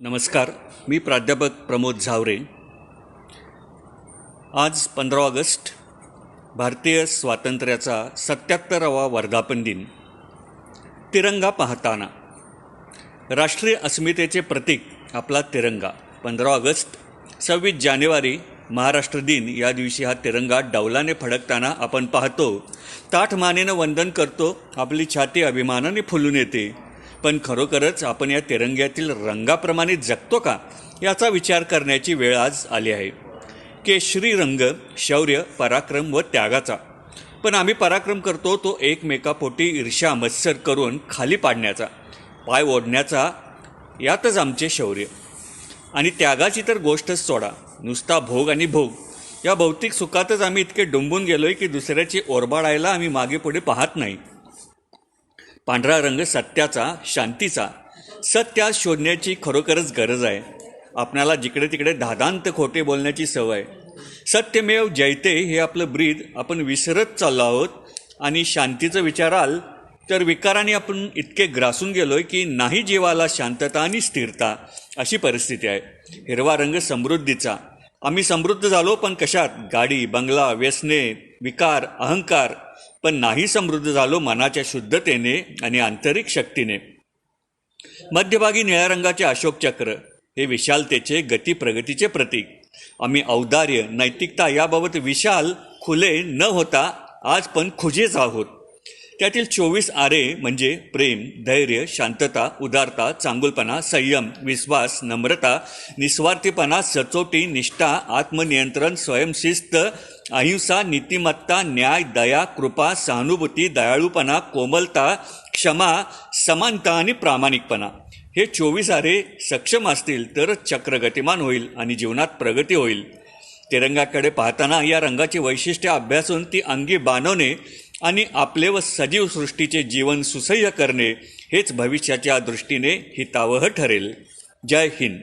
नमस्कार मी प्राध्यापक प्रमोद झावरे. आज पंधरा ऑगस्ट भारतीय स्वातंत्र्याचा सत्याहत्तरावा वर्धापन दिन. तिरंगा पाहताना. राष्ट्रीय अस्मितेचे प्रतीक आपला तिरंगा. पंधरा ऑगस्ट सव्वीस जानेवारी महाराष्ट्र दिन. या दिवशी हा तिरंगा डौलाने फडकताना आपण पाहतो. ताठ मानेनं वंदन करतो आपली छाती अभिमानाने फुलून येते. पण खरोखरच आपण या तिरंग्यातील रंगाप्रमाणे जगतो का याचा विचार करण्याची वेळ आज आली आहे. केशरी रंग शौर्य पराक्रम व त्यागाचा. पण आम्ही पराक्रम करतो तो एकमेकापोटी ईर्षा मत्सर करून खाली पाडण्याचा. पाय ओढण्याचा यातच आमचे शौर्य. आणि त्यागाची तर गोष्टच सोडा नुसता भोग आणि भोग. या भौतिक सुखातच आम्ही इतके डुंबून गेलोय की दुसऱ्याची ओरबाडायला आम्ही मागे पुढे पाहत नाही. पांढरा रंग सत्याचा शांतीचा. सत्य शोधण्याची खरोखरच गरज आहे. आपणाला जिकडे तिकडे धादांत खोटे बोलण्याची सवय. सत्यमेव जयते हे आपलं ब्रीद. आपण विसरत चाललो आहोत आणि शांतीचं विचाराल तर विकाराने आपण इतके ग्रासून गेलो आहे की नाही जीवाला शांतता आणि स्थिरता अशी परिस्थिती आहे. हिरवा रंग समृद्धीचा. आम्ही समृद्ध झालो पण कशात? गाडी बंगला व्यसने विकार अहंकार पण नाही समृद्ध झालो मनाच्या शुद्धतेने आणि आंतरिक शक्तीने. मध्यभागी निळ्या रंगाचे अशोक चक्र हे विशालतेचे गती प्रगतीचे प्रतीक. आम्ही औदार्य नैतिकता याबाबत विशाल खुले न होता आज पण खुजेच आहोत. त्यातील चोवीस आरे म्हणजे प्रेम धैर्य शांतता उदारता चांगुलपणा संयम विश्वास नम्रता निस्वार्थीपणा सचोटी निष्ठा आत्मनियंत्रण स्वयंशिस्त अहिंसा नीतिमत्ता न्याय दया कृपा सहानुभूती दयाळूपणा कोमलता क्षमा समानता आणि प्रामाणिकपणा. हे चोवीस आरे सक्षम असतील तरच चक्र गतिमान होईल आणि जीवनात प्रगती होईल. तिरंगाकडे पाहताना या रंगाची वैशिष्ट्ये अभ्यासून ती अंगी बाणवणे आणि आपले व सजीव सृष्टीचे जीवन सुसह्य करणे हेच भविष्याच्या दृष्टीने हितावह ठरेल. जय हिंद.